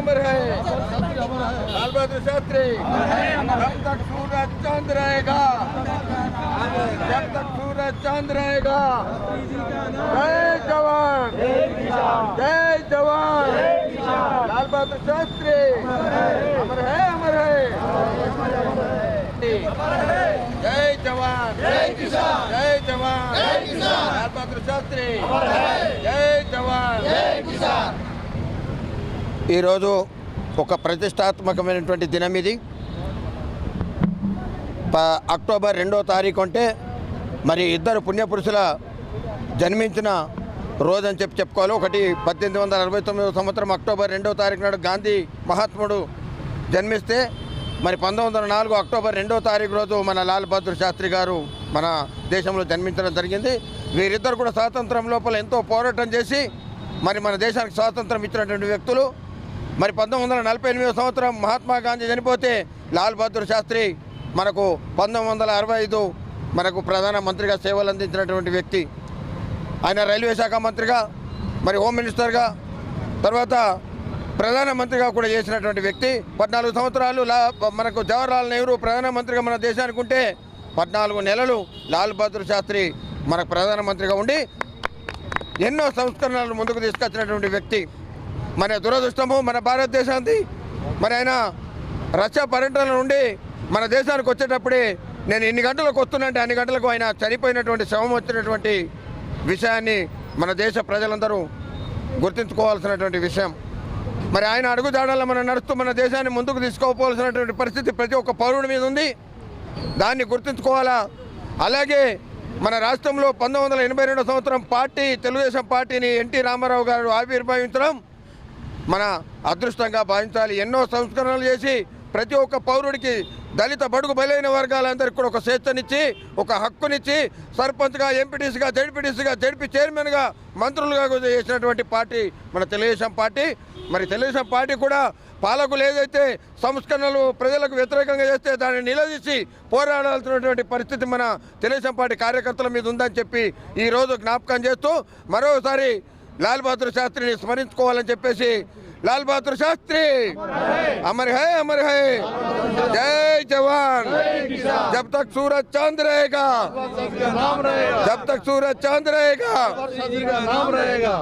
लाल बहादुर शास्त्री, जब तक सूरज चाँद रहेगा, जब तक सूरज चाँद रहेगा। जय जवान जय जवान। लाल बहादुर शास्त्री, अमर है अमर है। जय जवान, जय किसान, जय जवान। लाल बहादुर शास्त्री, जय ఈరోజు ఒక ప్రతిష్టాత్మకమైనటువంటి దినం ఇది. అక్టోబర్ రెండో తారీఖు అంటే మరి ఇద్దరు పుణ్యపురుషుల జన్మించిన రోజు అని చెప్పి చెప్పుకోవాలి. ఒకటి పద్దెనిమిది వందల అరవై తొమ్మిదో సంవత్సరం అక్టోబర్ రెండో తారీఖు నాడు గాంధీ మహాత్ముడు జన్మిస్తే మరి పంతొమ్మిది వందల నాలుగు అక్టోబర్ రెండో తారీఖు రోజు మన లాల్ బహదూర్ శాస్త్రి గారు మన దేశంలో జన్మించడం జరిగింది. వీరిద్దరు కూడా స్వాతంత్రం లోపల ఎంతో పోరాటం చేసి మరి మన దేశానికి స్వాతంత్రం ఇచ్చినటువంటి వ్యక్తులు. మరి పంతొమ్మిది వందల నలభై ఎనిమిదో సంవత్సరం మహాత్మా గాంధీ చనిపోతే లాల్ బహదూర్ శాస్త్రి మనకు పంతొమ్మిది వందల అరవై ఐదు మనకు ప్రధాన మంత్రిగా సేవలు అందించినటువంటి వ్యక్తి. ఆయన రైల్వే శాఖ మంత్రిగా మరి హోమ్ మినిస్టర్గా తర్వాత ప్రధానమంత్రిగా కూడా చేసినటువంటి వ్యక్తి. పద్నాలుగు సంవత్సరాలు లా మనకు జవహర్లాల్ నెహ్రూ ప్రధానమంత్రిగా మన దేశానికి ఉంటే పద్నాలుగు నెలలు లాల్ బహదూర్ శాస్త్రి మనకు ప్రధానమంత్రిగా ఉండి ఎన్నో సంస్కరణలు ముందుకు తీసుకొచ్చినటువంటి వ్యక్తి. మన దురదృష్టము మన భారతదేశానికి. మరి ఆయన రష్యా పర్యటన నుండి మన దేశానికి వచ్చేటప్పుడే నేను ఇన్ని గంటలకు వస్తున్నంటే అన్ని గంటలకు ఆయన చనిపోయినటువంటి శవం వచ్చినటువంటి విషయాన్ని మన దేశ ప్రజలందరూ గుర్తించుకోవాల్సినటువంటి విషయం. మరి ఆయన అడుగుజాడల్లో మనం నడుస్తూ మన దేశాన్ని ముందుకు తీసుకోవాల్సినటువంటి పరిస్థితి ప్రతి ఒక్క పౌరుడి మీద ఉంది. దాన్ని గుర్తుంచుకోవాలా? అలాగే మన రాష్ట్రంలో పంతొమ్మిది వందల ఎనభై సంవత్సరం పార్టీ తెలుగుదేశం పార్టీని ఎన్టీ రామారావు గారు ఆవిర్భవించడం మన అదృష్టంగా భావించాలి. ఎన్నో సంస్కరణలు చేసి ప్రతి ఒక్క పౌరుడికి దళిత బడుగు బలైన వర్గాలందరికీ కూడా ఒక స్వేచ్ఛనిచ్చి ఒక హక్కునిచ్చి సర్పంచ్గా ఎంపీటీసీగా జడ్పీటీసీగా జడ్పీ చైర్మన్గా మంత్రులుగా చేసినటువంటి పార్టీ మన తెలుగుదేశం పార్టీ. మరి తెలుగుదేశం పార్టీ కూడా పాలకులు ఏదైతే సంస్కరణలు ప్రజలకు వ్యతిరేకంగా చేస్తే దాన్ని నిలదీసి పోరాడాల్సినటువంటి పరిస్థితి మన తెలుగుదేశం పార్టీ కార్యకర్తల మీద ఉందని చెప్పి ఈరోజు జ్ఞాపకం చేస్తూ మరోసారి లాల్ బహదూర్ శాస్త్రిని స్మరించుకోవాలని చెప్పేసి లాల్ బహదూర్ శాస్త్రి అమర్ హై అమర్ హై జై జవాన్ जब तक सूरज चांद रहेगा नाम रहेगा जब तक सूरज चांद रहेगा जी का नाम रहेगा